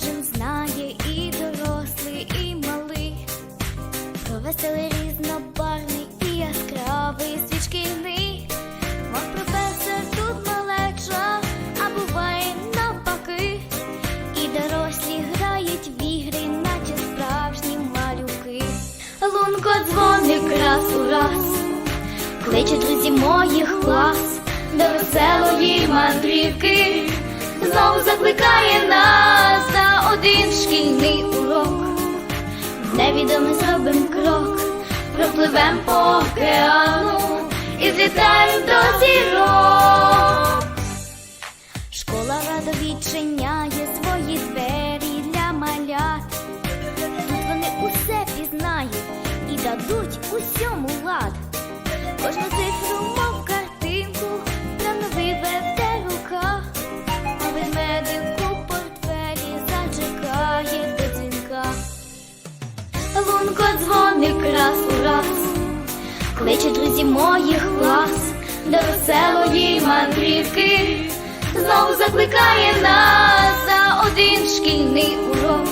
кожен знає, і дорослий, і малий, Про веселий різнобарний і яскравий світ шкільний Мов професор тут малеча, а буває навпаки, і дорослі грають в ігри, наче справжні малюки. Лунко дзвоник раз у раз, кличе друзі моїх клас, до веселої мандрівки, Знову закликає. Пропливем по океану і злітаємо до зірок. Школа радо відчиняє свої двері для малят. Тут вони усе пізнають і дадуть усьому лад. Кожну цифру, мов картинку, плавно виведе рука, а у портфелі зачекає дзвінка. Лунко дзвоник моїх клас до веселої мандрівки, знову закликає нас за один шкільний урок.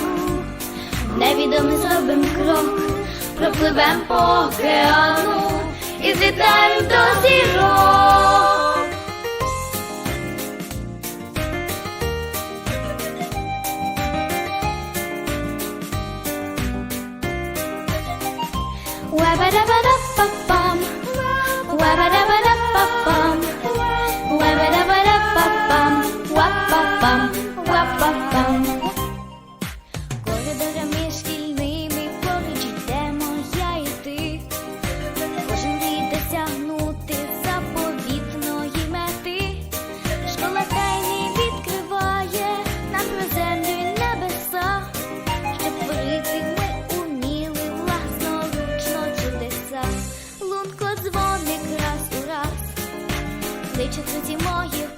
Невідомий зробим крок, пропливем по океану і злітаємо до зірок. Wabba-dabba-dabba-bum. Wabba-dabba-dabba-bum. Коридорами шкільними поруч йдемо я і ти. Кожен мріє досягнути заповітної мети. Школа тайни відкриває нам про землю й небеса. Щоб творити ми уміли власноручно чудеса. Лунко дзвоник раз у раз, кличе друзі моїх